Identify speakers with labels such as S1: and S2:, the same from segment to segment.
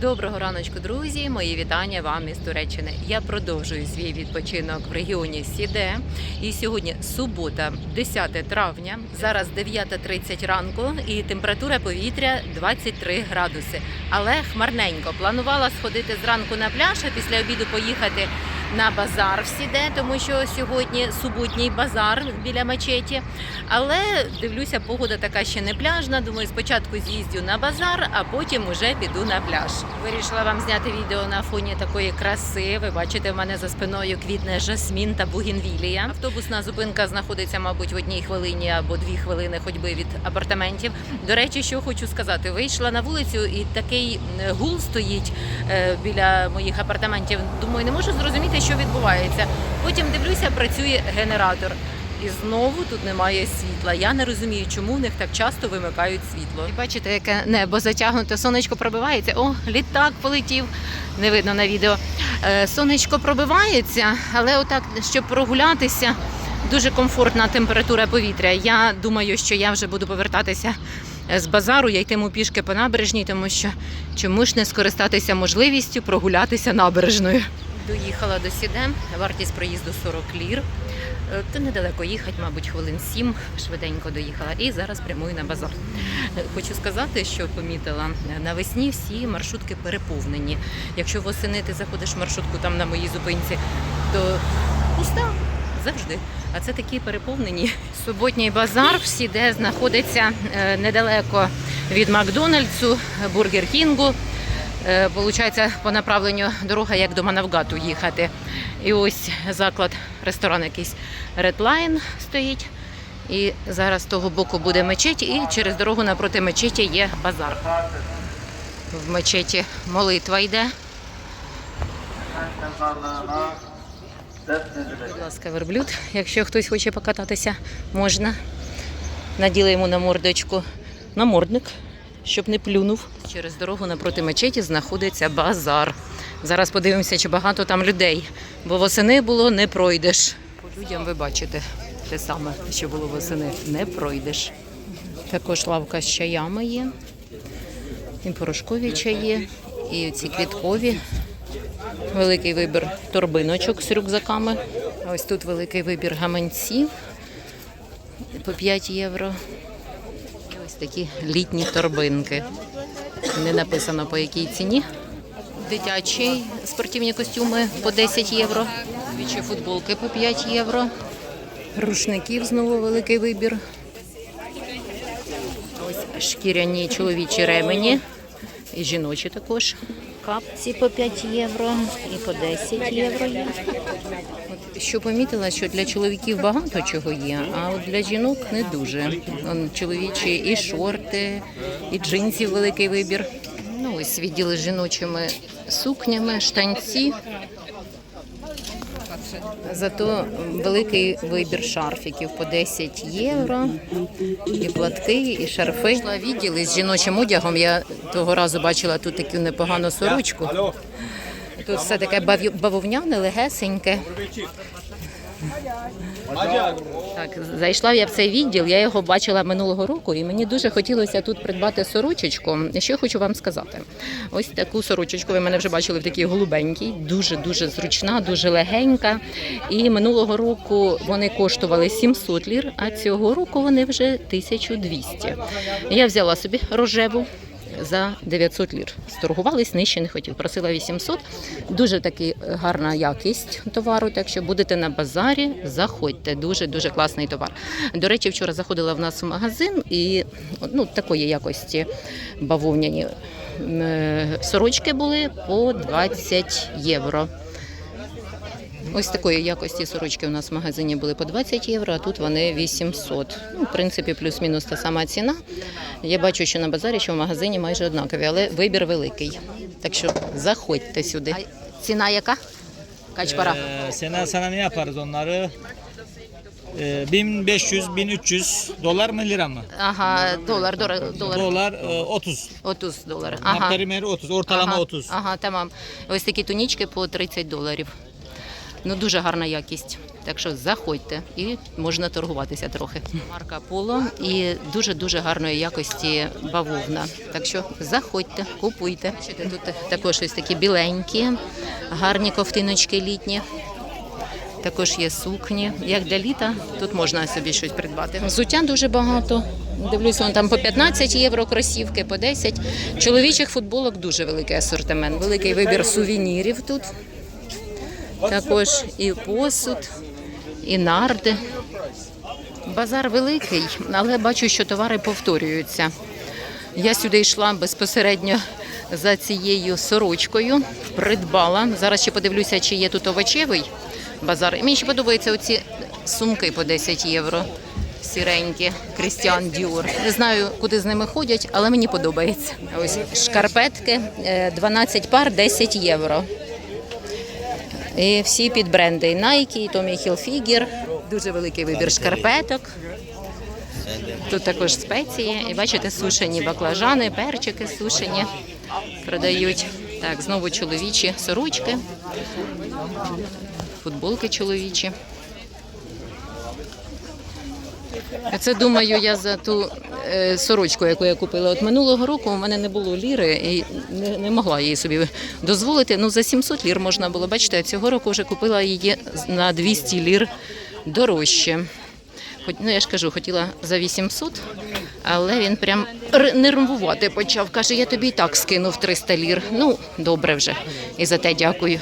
S1: Доброго раночку, друзі! Мої вітання вам із Туреччини. Я продовжую свій відпочинок в регіоні Сіде. І сьогодні субота, 10 травня. Зараз 9.30 ранку, і температура повітря 23 градуси. Але хмарненько. Планувала сходити зранку на пляж, а після обіду поїхати на базар в Сіде, тому що сьогодні суботній базар біля мечеті. Але дивлюся, погода така ще не пляжна. Думаю, спочатку з'їздю на базар, а потім уже піду на пляж. Вирішила вам зняти відео на фоні такої краси. Ви бачите, в мене за спиною квітне жасмін та бугінвілія. Автобусна зупинка знаходиться, мабуть, в одній хвилині або дві хвилини ходьби від апартаментів. До речі, що хочу сказати, вийшла на вулицю і такий е, гул стоїть е, біля моїх апартаментів. Думаю, не можу зрозуміти, що відбувається. Потім дивлюся, працює генератор. І знову тут немає світла. Я не розумію, чому в них так часто вимикають світло. І бачите, яке небо затягнуте, сонечко пробивається. О, літак полетів. Не видно на відео. Е, Сонечко пробивається, але отак, щоб прогулятися, дуже комфортна температура повітря. Я думаю, що я вже буду повертатися з базару. Я йтиму пішки по набережній, тому що чому ж не скористатися можливістю прогулятися набережною. Доїхала до Сідем, вартість проїзду 40 лір. Е, То недалеко їхати, мабуть, хвилин сім, швиденько доїхала. І зараз прямую на базар. Е, Хочу сказати, що помітила е, навесні всі маршрутки переповнені. Якщо восени ти заходиш в маршрутку там на моїй зупинці, то пуста завжди. А це такі переповнені. Суботній базар всі, де знаходиться е, недалеко від Макдональдсу, Бургер Кінгу. Е, Получається, по направленню дорога як до Манавгату їхати. І ось заклад, ресторан якийсь Line стоїть. І зараз з того боку буде мечеть, і через дорогу напроти мечеті є базар. В мечеті молитва йде. Будь ласка, верблюд. Якщо хтось хоче покататися, можна. Наділи йому на мордочку намордник, щоб не плюнув. Через дорогу напроти мечеті знаходиться базар. Зараз подивимося, чи багато там людей, бо восени було не пройдеш. По людям ви бачите те саме, що було восени. Не пройдеш. Також лавка з чаями є. І порошкові чаї, і ці квіткові. Великий вибір торбиночок з рюкзаками. Ось тут великий вибір гаманців по 5 євро. Такі літні торбинки. Не написано по якій ціні. Дитячі спортивні костюми по 10 євро. Вічі футболки по 5 євро. Рушників знову великий вибір. Ось шкіряні чоловічі ремені. І жіночі також. Капці по 5 євро і по 10 євро є. От що помітила, що для чоловіків багато чого є, а от для жінок не дуже. Чоловічі і шорти, і джинсів великий вибір. Ну ось відділи з жіночими сукнями, штанці. Зато великий вибір шарфіків по 10 євро, і платки, і шарфи. Йшла відділи з жіночим одягом. Я того разу бачила тут таку непогану сорочку. Тут все таке бавовняне, легесеньке. Так, зайшла я в цей відділ, я його бачила минулого року, і мені дуже хотілося тут придбати сорочечку. Що хочу вам сказати? Ось таку сорочечку ви мене вже бачили в такій голубенькій, дуже дуже зручна, дуже легенька. І минулого року вони коштували 700 лір, а цього року вони вже 1200. Я взяла собі рожеву за 900 лір. Сторгувались, нижче не хотів. Просила 800. Дуже таки гарна якість товару. Так що будете на базарі, заходьте. Дуже дуже класний товар. До речі, вчора заходила в нас в магазин і ну, такої якості бавовняні е, сорочки були по 20 євро. Ось такої якості сорочки у нас в магазині були по 20 євро, а тут вони 800. Ну, в принципі, плюс-мінус та сама ціна. Я бачу, що на базарі, що в магазині майже однакові, але вибір великий. Так що заходьте сюди. Ціна яка? Kaç para?
S2: Ee, Sena sana ne yaparız onları? Ee, 1500-1300 dolar mı lira mı?
S1: Ага, долар, долар, долар.
S2: Dolar e, 30.
S1: 30 доларів.
S2: Ага.
S1: Ага.
S2: Perimer 30, ortalama
S1: ага.
S2: 30.
S1: Ага, тамам. Ось такі тунічки по 30 доларів. Ну, дуже гарна якість. Так що заходьте і можна торгуватися трохи. Марка Поло і дуже дуже гарної якості бавовна. Так що заходьте, купуйте. Тут також ось такі біленькі, гарні ковтиночки літні. Також є сукні. Як для літа, тут можна собі щось придбати. Взуття дуже багато. Дивлюся, вон там по 15 євро кросівки, по 10. Чоловічих футболок дуже великий асортимент. Великий вибір сувенірів тут. Також і посуд, і нарди. Базар великий, але бачу, що товари повторюються. Я сюди йшла безпосередньо за цією сорочкою, придбала. Зараз ще подивлюся, чи є тут овочевий базар. І мені ще подобаються оці сумки по 10 євро. Сіренькі, Крістіан Діор. Не знаю, куди з ними ходять, але мені подобається. Ось шкарпетки е, 12 пар 10 євро. Всі під бренди Nike, Tommy Hilfiger. Дуже великий вибір шкарпеток. Тут також спеції. І бачите, сушені баклажани, перчики сушені продають. Так, знову чоловічі сорочки, футболки чоловічі. Це думаю, я за ту е, сорочку, яку я купила. От минулого року у мене не було ліри і не, не могла її собі дозволити. Ну за 700 лір можна було. Бачите, а цього року вже купила її на 200 лір дорожче. Хоч ну я ж кажу, хотіла за 800, але він прям нервувати почав. Каже, я тобі і так скинув 300 лір. Ну, добре вже. І за те дякую.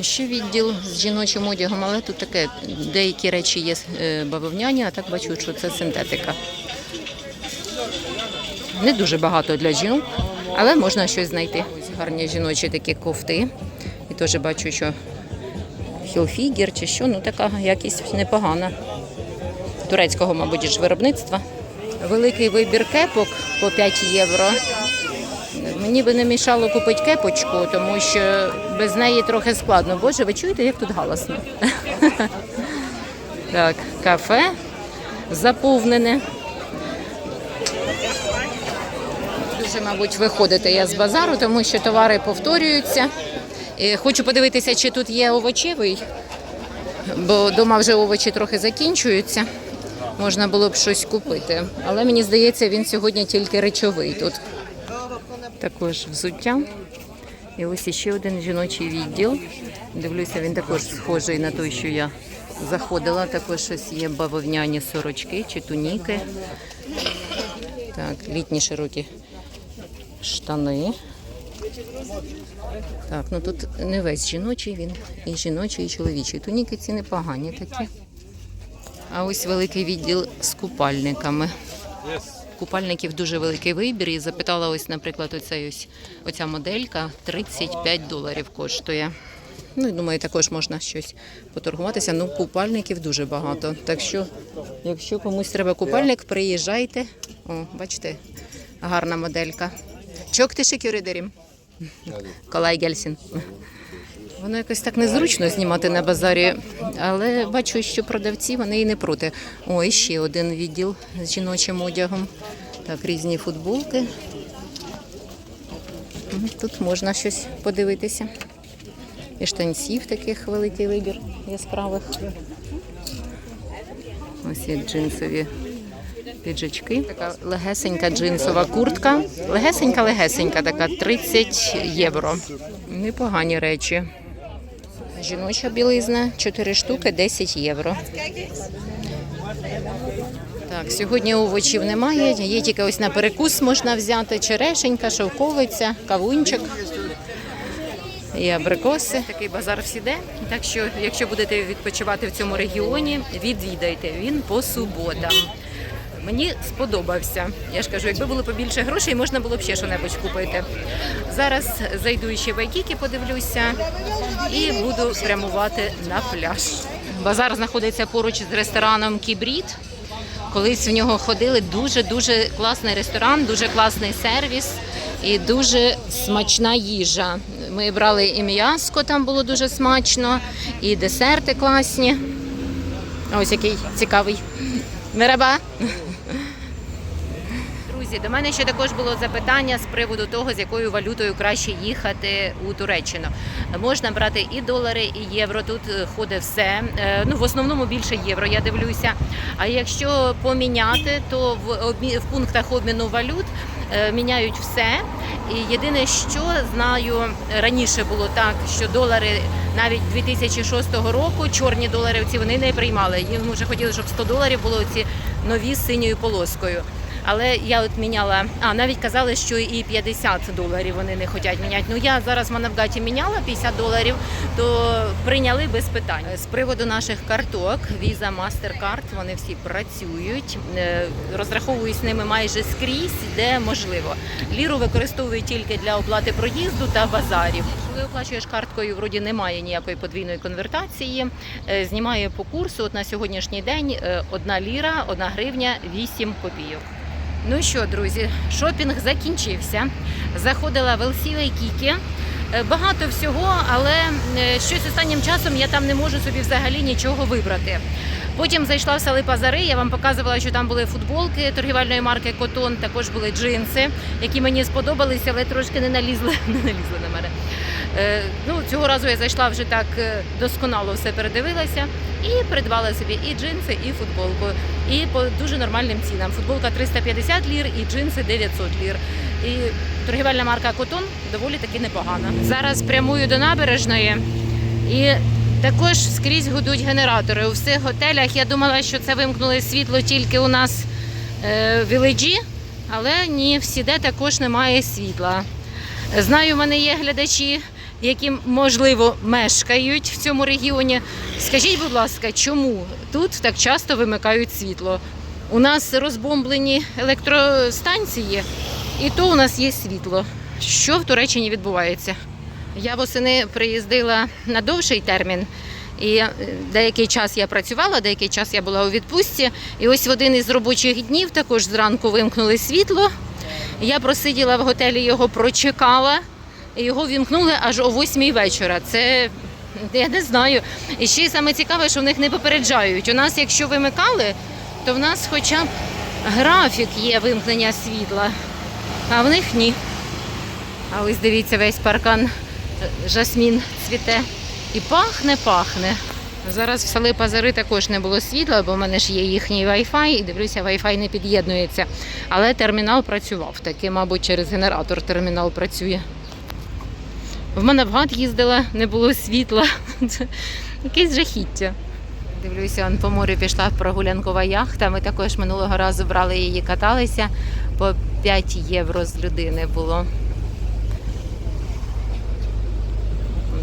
S1: Ще відділ з жіночим одягом, але тут таке деякі речі є е, бавовняні, а так бачу, що це синтетика. Не дуже багато для жінок, але можна щось знайти. Гарні жіночі такі кофти. І теж бачу, що хілфігер чи що, ну така якість непогана. Турецького, мабуть, ж виробництва. Великий вибір кепок по 5 євро. Мені би не мішало купити кепочку, тому що без неї трохи складно. Боже, ви чуєте, як тут галасно? Так, кафе заповнене. Дуже, мабуть, виходити я з базару, тому що товари повторюються. Хочу подивитися, чи тут є овочевий, бо вдома вже овочі трохи закінчуються. Можна було б щось купити. Але мені здається, він сьогодні тільки речовий тут. Також взуття. І ось ще один жіночий відділ. Дивлюся, він також схожий на той, що я заходила. Також ось є бавовняні сорочки чи туніки. Так, літні широкі штани. Так, ну тут не весь жіночий, він і жіночий, і чоловічий. Туніки ці непогані такі. А ось великий відділ з купальниками. Купальників дуже великий вибір. І запитала ось, наприклад, оцей ось оця моделька 35 доларів коштує. Ну, думаю, також можна щось поторгуватися. Ну, купальників дуже багато. Так що, якщо комусь треба купальник, приїжджайте. О, бачите, гарна моделька. Чок ти шикюридерім? Колай Гельсін. Воно якось так незручно знімати на базарі, але бачу, що продавці вони і не проти. О, і ще один відділ з жіночим одягом. Так, різні футболки. Тут можна щось подивитися. І штанців таких великий вибір яскравих. Ось є джинсові піджачки. Така легесенька джинсова куртка. Легесенька-легесенька, така 30 євро. Непогані речі. Жіноча білизна 4 штуки 10 євро. Так, сьогодні овочів немає, є тільки ось на перекус можна взяти черешенька, шовковиця, кавунчик і абрикоси. Такий базар всіде. Так що, якщо будете відпочивати в цьому регіоні, відвідайте він по суботам. Мені сподобався. Я ж кажу, якби було побільше грошей, можна було б ще щось купити. Зараз зайду ще в Айкіки, подивлюся і буду прямувати на пляж. Базар знаходиться поруч з рестораном Кібріт. Колись в нього ходили дуже дуже класний ресторан, дуже класний сервіс і дуже смачна їжа. Ми брали і м'яско, там було дуже смачно, і десерти класні. Ось який цікавий. Мераба. Друзі, до мене ще також було запитання з приводу того, з якою валютою краще їхати у Туреччину. Можна брати і долари, і євро. Тут е, ходить все. Е, Ну в основному більше євро. Я дивлюся. А якщо поміняти, то в в пунктах обміну валют е, міняють все. І єдине, що знаю, раніше було так, що долари навіть 2006 року чорні долари ці вони не приймали. Їм вже хотіли, щоб 100 доларів було ці нові з синьою полоскою. Але я от міняла, а навіть казали, що і 50 доларів вони не хочуть міняти. Ну я зараз в Манавгаті міняла 50 доларів, то прийняли без питань. З приводу наших карток, Visa, MasterCard, вони всі працюють. Е, Розраховуюсь ними майже скрізь, де можливо. Ліру використовую тільки для оплати проїзду та базарів. Коли оплачуєш карткою, вроді немає ніякої подвійної конвертації. Е, Знімає по курсу. От на сьогоднішній день е, одна ліра, одна гривня, 8 копійок. Ну що, друзі, шопінг закінчився. Заходила в LC Waikiki. Е, Багато всього, але е, щось останнім часом я там не можу собі взагалі нічого вибрати. Потім зайшла в сали Пазари. Я вам показувала, що там були футболки торгівельної марки Котон, також були джинси, які мені сподобалися, але трошки не налізли, не налізли на мене. Е, Ну, цього разу я зайшла вже так е, досконало все передивилася і придбала собі і джинси, і футболку. І по дуже нормальним цінам. Футболка 350 лір і джинси 900 лір. І торгівельна марка Котон доволі таки непогана. Зараз прямую до набережної і також скрізь гудуть генератори. У всіх готелях я думала, що це вимкнули світло тільки у нас е, в Віледжі, але ні, всіде також немає світла. Знаю, в мене є глядачі, які можливо мешкають в цьому регіоні. Скажіть, будь ласка, чому тут так часто вимикають світло? У нас розбомблені електростанції, і то у нас є світло. Що в Туреччині відбувається? Я восени приїздила на довший термін. І е, деякий час я працювала, деякий час я була у відпустці. І ось в один із робочих днів також зранку вимкнули світло. Я просиділа в готелі, його прочекала, його вімкнули аж о 8 вечора. Це я не знаю. І ще саме цікаве, що в них не попереджають. У нас, якщо вимикали, то в нас хоча б графік є вимкнення світла, а в них ні. А ось дивіться, весь паркан жасмін цвіте. І пахне, пахне. Зараз в сали Пазари також не було світла, бо в мене ж є їхній Wi-Fi, і дивлюся, Wi-Fi не під'єднується. Але термінал працював. Таки, мабуть, через генератор термінал працює. В мене в гад їздила, не було світла. Якесь жахіття. Дивлюся, он по морю пішла прогулянкова яхта. Ми також минулого разу брали її, каталися. По 5 євро з людини було.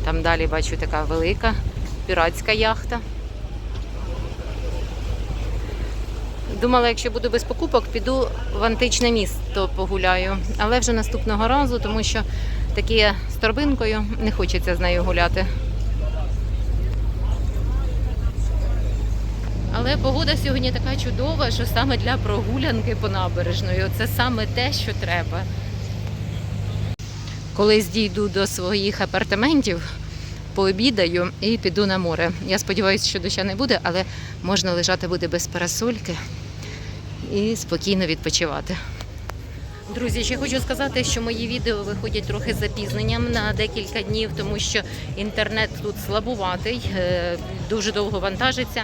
S1: Там далі бачу така велика піратська яхта. Думала, якщо буду без покупок, піду в античне місто погуляю. Але вже наступного разу, тому що таке з торбинкою не хочеться з нею гуляти. Але погода сьогодні така чудова, що саме для прогулянки по набережної це саме те, що треба. Колись дійду до своїх апартаментів, пообідаю і піду на море. Я сподіваюся, що доща не буде, але можна лежати буде без парасольки і спокійно відпочивати. Друзі, ще хочу сказати, що мої відео виходять трохи з запізненням на декілька днів, тому що інтернет тут слабуватий, е, дуже довго вантажиться.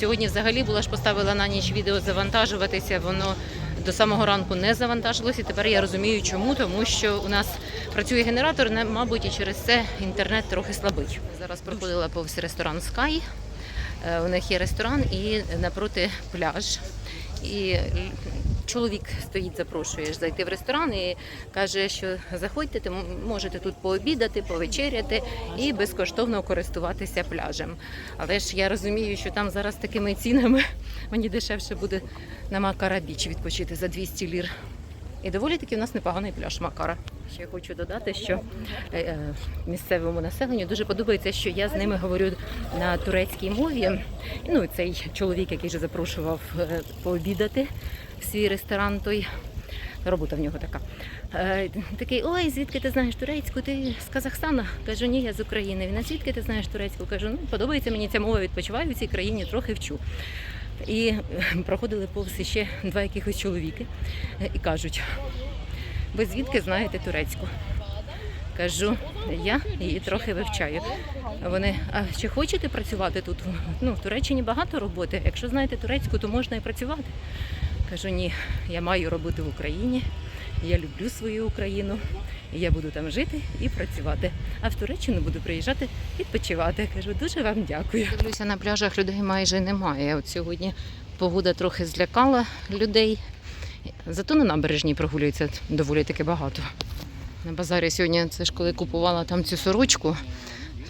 S1: Сьогодні взагалі була ж поставила на ніч відео завантажуватися, воно до самого ранку не завантажилося. Тепер я розумію, чому, тому що у нас працює генератор, не- мабуть, і через це інтернет трохи слабий. Зараз проходила повз ресторан Sky. Е, У них є ресторан і напроти пляж. І чоловік стоїть, запрошує ж зайти в ресторан і каже, що заходьте, ти можете тут пообідати, повечеряти і безкоштовно користуватися пляжем. Але ж я розумію, що там зараз такими цінами мені дешевше буде на Макара Біч відпочити за 200 лір. І доволі таки в нас непоганий пляж Макара. Ще хочу додати, що е, е, місцевому населенню дуже подобається, що я з ними говорю на турецькій мові. Ну, цей чоловік, який же запрошував е, пообідати свій ресторан, той робота в нього така. Е, Такий, ой, звідки ти знаєш турецьку? Ти з Казахстана? Кажу, ні, я з України. Він, а звідки ти знаєш турецьку? Кажу, ну подобається мені ця мова, відпочиваю в цій країні, трохи вчу. І е, проходили повз ще два якихось чоловіки е, і кажуть: ви звідки знаєте турецьку? Кажу, я її трохи вивчаю. Вони, а чи хочете працювати тут? Ну, в Туреччині багато роботи. Якщо знаєте турецьку, то можна і працювати. Кажу, ні, я маю роботи в Україні, я люблю свою Україну, я буду там жити і працювати. А в Туреччину буду приїжджати відпочивати. Кажу, дуже вам дякую. Дивлюся, на пляжах людей майже немає. От сьогодні погода трохи злякала людей. Зато на набережній прогулюється доволі таки багато. На базарі сьогодні, це ж коли купувала там цю сорочку,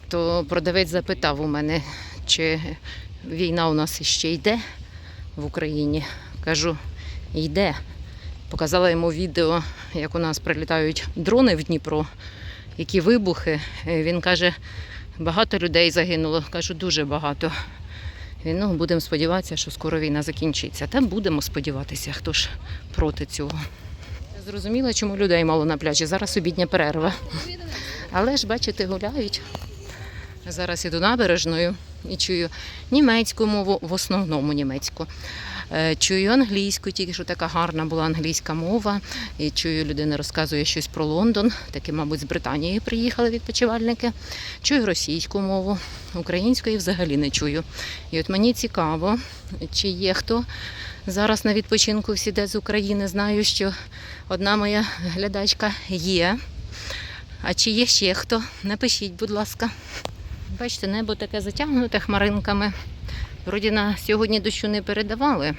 S1: то продавець запитав у мене, чи війна у нас ще йде в Україні. Кажу, йде. Показала йому відео, як у нас прилітають дрони в Дніпро, які вибухи. Е, Він каже, багато людей загинуло. Кажу, дуже багато. Він, ну, будемо сподіватися, що скоро війна закінчиться. Та будемо сподіватися, хто ж проти цього. Зрозуміла, чому людей мало на пляжі. Зараз обідня перерва. Але ж, бачите, гуляють. Зараз іду набережною і чую німецьку мову, в основному німецьку. Е, Чую англійську, тільки що така гарна була англійська мова. І чую, людина розказує щось про Лондон. Таки, мабуть, з Британії приїхали відпочивальники. Чую російську мову, української взагалі не чую. І от мені цікаво, чи є хто зараз на відпочинку всі де з України. Знаю, що одна моя глядачка є. А чи є ще хто? Напишіть, будь ласка. Бачите, небо таке затягнуте хмаринками. Вроді на сьогодні дощу не передавали.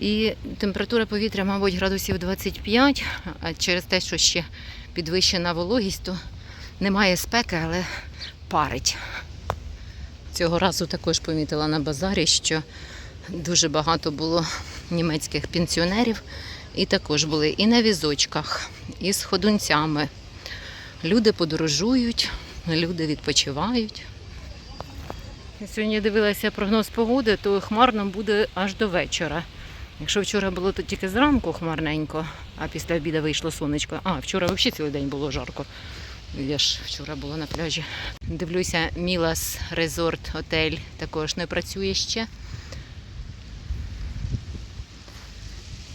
S1: І температура повітря, мабуть, градусів 25, а через те, що ще підвищена вологість, то немає спеки, але парить. Цього разу також помітила на базарі, що дуже багато було німецьких пенсіонерів, і також були і на візочках, і з ходунцями. Люди подорожують, люди відпочивають. Я Сьогодні дивилася прогноз погоди, то хмарно буде аж до вечора. Якщо вчора було то тільки зранку хмарненько, а після обіду вийшло сонечко. А, вчора взагалі цілий день було жарко. Я ж вчора була на пляжі. Дивлюся, Мілас Резорт Отель також не працює ще.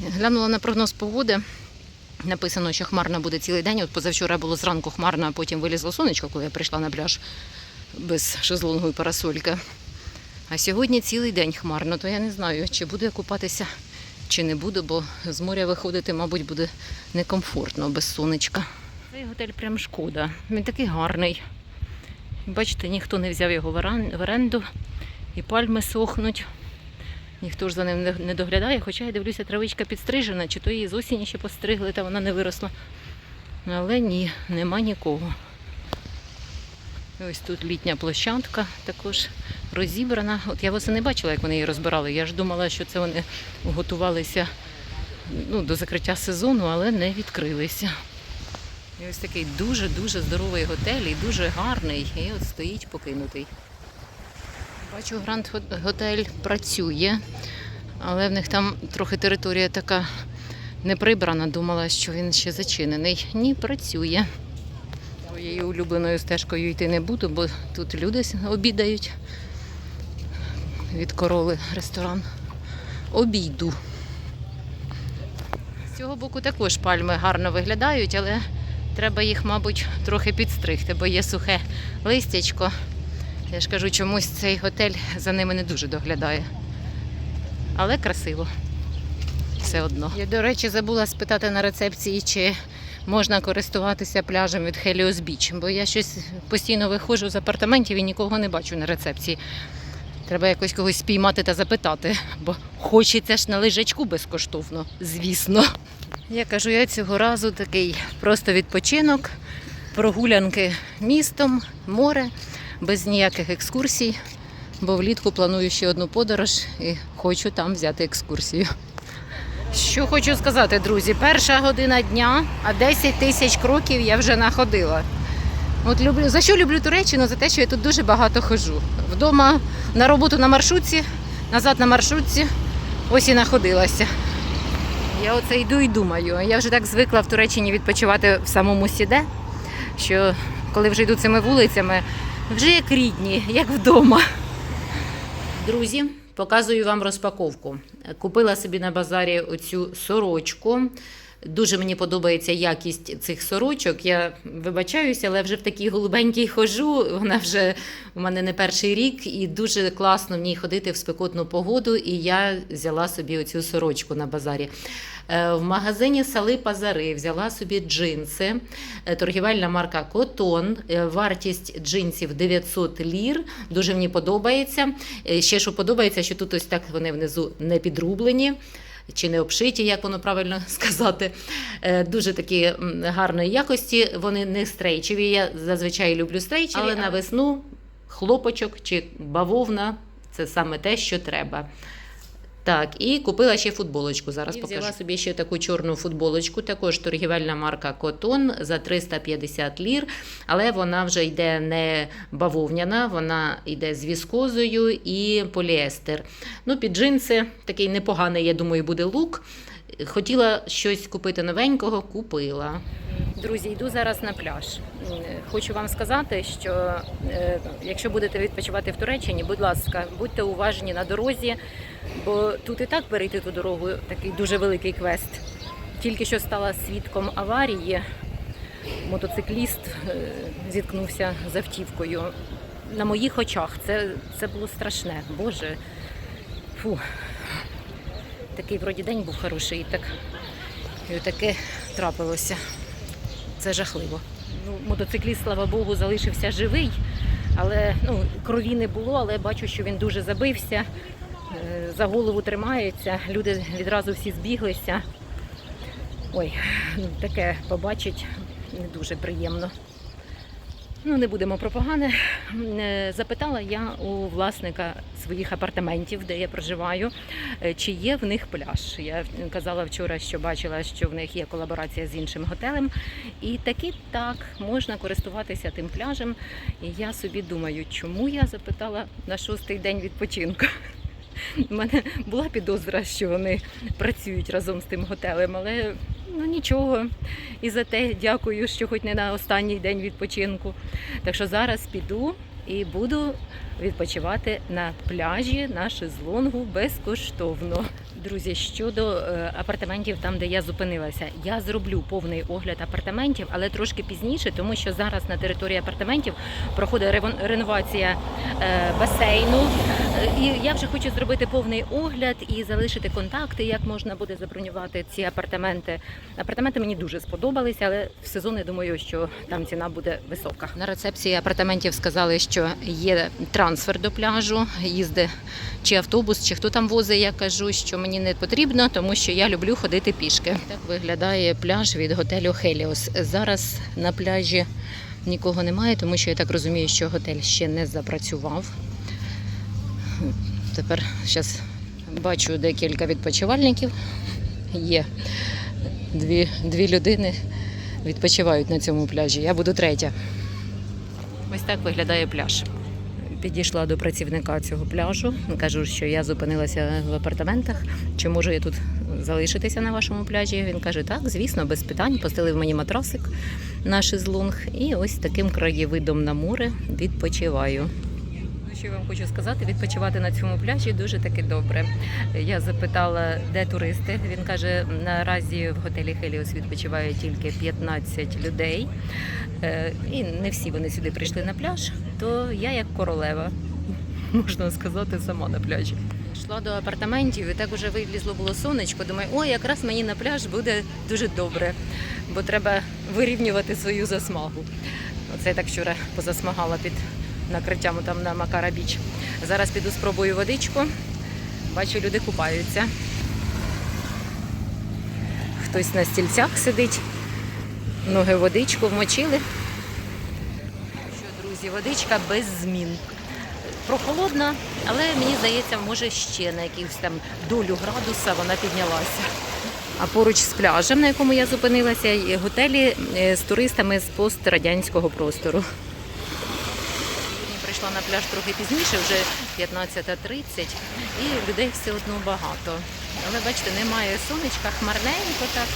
S1: Глянула на прогноз погоди. Написано, що хмарно буде цілий день. От позавчора було зранку хмарно, а потім вилізло сонечко, коли я прийшла на пляж без шезлонгу і парасольки. А сьогодні цілий день хмарно, то я не знаю, чи буду я купатися, чи не буду, бо з моря виходити, мабуть, буде некомфортно без сонечка. Цей готель прям шкода. Він такий гарний. Бачите, ніхто не взяв його в оренду, і пальми сохнуть. Ніхто ж за ним не- доглядає, хоча я дивлюся, травичка підстрижена, чи то її з осені ще постригли, та вона не виросла. Але ні, нема нікого. Ось тут літня площадка також розібрана. От я восени бачила, як вони її розбирали. Я ж думала, що це вони готувалися ну, до закриття сезону, але не відкрилися. І ось такий дуже-дуже здоровий готель і дуже гарний. І от стоїть покинутий. Бачу, Гранд Готель працює, але в них там трохи територія така не прибрана. Думала, що він ще зачинений. Ні, працює. Своєю улюбленою стежкою йти не буду, бо тут люди обідають. Від короли ресторан. Обійду. З цього боку також пальми гарно виглядають, але треба їх, мабуть, трохи підстригти, бо є сухе листячко. Я ж кажу, чомусь цей готель за ними не дуже доглядає. Але красиво. Все одно. Я, до речі, забула спитати на рецепції, чи можна користуватися пляжем від Helios Beach, бо я щось постійно виходжу з апартаментів і нікого не бачу на рецепції. Треба якось когось спіймати та запитати, бо хочеться ж на лежачку безкоштовно, звісно. Я кажу, я цього разу такий просто відпочинок, прогулянки містом, море, без ніяких екскурсій, бо влітку планую ще одну подорож і хочу там взяти екскурсію. Що хочу сказати, друзі, перша година дня, а 10 тисяч кроків я вже находила. От люблю за що люблю Туреччину? За те, що я тут дуже багато хожу. Вдома на роботу на маршрутці, назад на маршрутці. Ось і находилася. Я оце йду і думаю. Я вже так звикла в Туреччині відпочивати в самому сіде, що коли вже йду цими вулицями, вже як рідні, як вдома. Друзі, Показую вам розпаковку. Купила собі на базарі оцю сорочку. Дуже мені подобається якість цих сорочок. Я вибачаюся, але вже в такій голубенькій хожу. Вона вже у мене не перший рік, і дуже класно в ній ходити в спекотну погоду. І я взяла собі оцю сорочку на базарі. Е, В магазині Сали Пазари взяла собі джинси, Е, торгівельна марка Котон. Е, Вартість джинсів 900 лір. Дуже мені подобається. Ще що подобається, що тут ось так вони внизу не підрублені. Чи не обшиті, як воно правильно сказати. Е, Дуже такі гарної якості. Вони не стрейчеві. Я зазвичай люблю стрейчеві, але на весну хлопочок чи бавовна це саме те, що треба. Так, і купила ще футболочку. Зараз
S3: І
S1: покажу.
S3: взяла
S1: собі ще таку чорну футболочку, також торгівельна марка Котон за 350 лір, але вона вже йде не бавовняна, вона йде з віскозою і поліестер. Ну, під джинси такий непоганий, я думаю, буде лук. Хотіла щось купити новенького, купила. Друзі, йду зараз на пляж. Хочу вам сказати, що е, якщо будете відпочивати в Туреччині, будь ласка, будьте уважні на дорозі, бо тут і так перейти ту дорогу такий дуже великий квест. Тільки що стала свідком аварії. Мотоцикліст е, зіткнувся з автівкою. На моїх очах це, це було страшне. Боже. Фу. Такий вроді день був хороший, і так і таке трапилося. Це жахливо. Ну, мотоцикліст, слава Богу, залишився живий, але ну, крові не було, але бачу, що він дуже забився, е, за голову тримається. Люди відразу всі збіглися. Ой, ну, таке побачить не дуже приємно. Ну, не будемо про погане. Е, Запитала я у власника своїх апартаментів, де я проживаю, е, чи є в них пляж. Я казала вчора, що бачила, що в них є колаборація з іншим готелем. І таки так можна користуватися тим пляжем. І я собі думаю, чому я запитала на шостий день відпочинку. У мене була підозра, що вони працюють разом з тим готелем, але ну нічого. І за те дякую, що хоч не на останній день відпочинку. Так що зараз піду і буду відпочивати на пляжі на шезлонгу безкоштовно. Друзі, щодо е, апартаментів, там де я зупинилася, я зроблю повний огляд апартаментів, але трошки пізніше, тому що зараз на території апартаментів проходить реновація е, басейну. Е, І я вже хочу зробити повний огляд і залишити контакти, як можна буде забронювати ці апартаменти. Апартаменти мені дуже сподобалися, але в сезон я думаю, що там ціна буде висока. На рецепції апартаментів сказали, що є трансфер до пляжу, їзде чи автобус, чи хто там возить. Я кажу, що мені не потрібно, тому що я люблю ходити пішки. Так виглядає пляж від готелю Хеліос. Зараз на пляжі нікого немає, тому що я так розумію, що готель ще не запрацював. Тепер зараз бачу декілька відпочивальників. Є дві, дві людини відпочивають на цьому пляжі. Я буду третя. Ось так виглядає пляж. Підійшла до працівника цього пляжу. Кажу, що я зупинилася в апартаментах. Чи можу я тут залишитися на вашому пляжі? Він каже, так, звісно, без питань. Постелив мені матрасик на шезлонг. І ось таким краєвидом на море відпочиваю. Що я вам хочу сказати, відпочивати на цьому пляжі дуже таки добре. Я запитала, де туристи. Він каже, наразі в готелі Хеліос відпочиває тільки 15 людей. Е, І не всі вони сюди прийшли на пляж, то я як королева, можна сказати, сама на пляжі. Йшла до апартаментів і так уже вилізло було сонечко. Думаю, о, якраз мені на пляж буде дуже добре, бо треба вирівнювати свою засмагу. Оце я так вчора позасмагала під накриттям там на Макара Біч. Зараз піду спробую водичку. Бачу, люди купаються. Хтось на стільцях сидить, ноги водичку вмочили. Що, друзі, водичка без змін. Прохолодна, але мені здається, може ще на якусь там долю градуса вона піднялася. А поруч з пляжем, на якому я зупинилася, готелі е, з туристами з пострадянського простору. Прийшла на пляж трохи пізніше, вже 15.30, і людей все одно багато. Але бачите, немає сонечка, хмарненько так,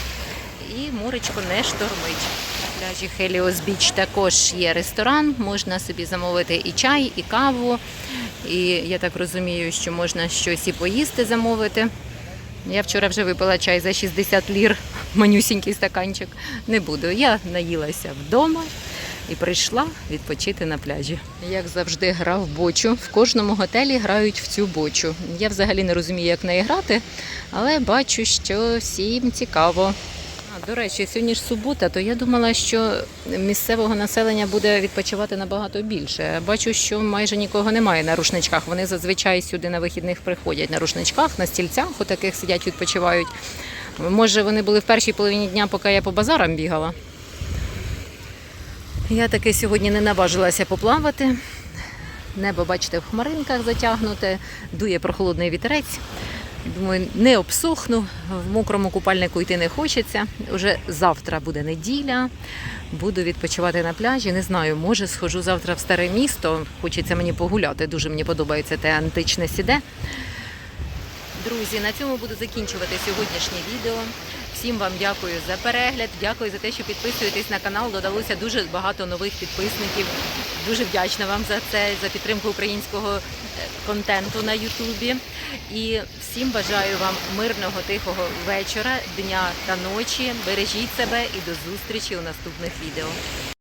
S1: і моречко не штормить. На пляжі Хеліос Біч також є ресторан, можна собі замовити і чай, і каву, і я так розумію, що можна щось і поїсти замовити. Я вчора вже випила чай за 60 лір, манюсінький стаканчик. Не буду. Я наїлася вдома і прийшла відпочити на пляжі. Як завжди, грав бочу. В кожному готелі грають в цю бочу. Я взагалі не розумію, як в неї грати, але бачу, що всім цікаво. А, До речі, сьогодні ж субота, то я думала, що місцевого населення буде відпочивати набагато більше. Бачу, що майже нікого немає на рушничках. Вони зазвичай сюди на вихідних приходять на рушничках, на стільцях, отаких сидять, відпочивають. Може, вони були в першій половині дня, поки я по базарам бігала. Я таки сьогодні не наважилася поплавати. Небо, бачите, в хмаринках затягнуте, дує прохолодний вітерець. Думаю, не обсохну, в мокрому купальнику йти не хочеться. Уже завтра буде неділя, буду відпочивати на пляжі. Не знаю, може схожу завтра в старе місто. Хочеться мені погуляти. Дуже мені подобається те античне сіде. Друзі, на цьому буду закінчувати сьогоднішнє відео. Всім вам дякую за перегляд, дякую за те, що підписуєтесь на канал. Додалося дуже багато нових підписників. Дуже вдячна вам за це, за підтримку українського е, контенту на Ютубі. І всім бажаю вам мирного, тихого вечора, дня та ночі. Бережіть себе і до зустрічі у наступних відео.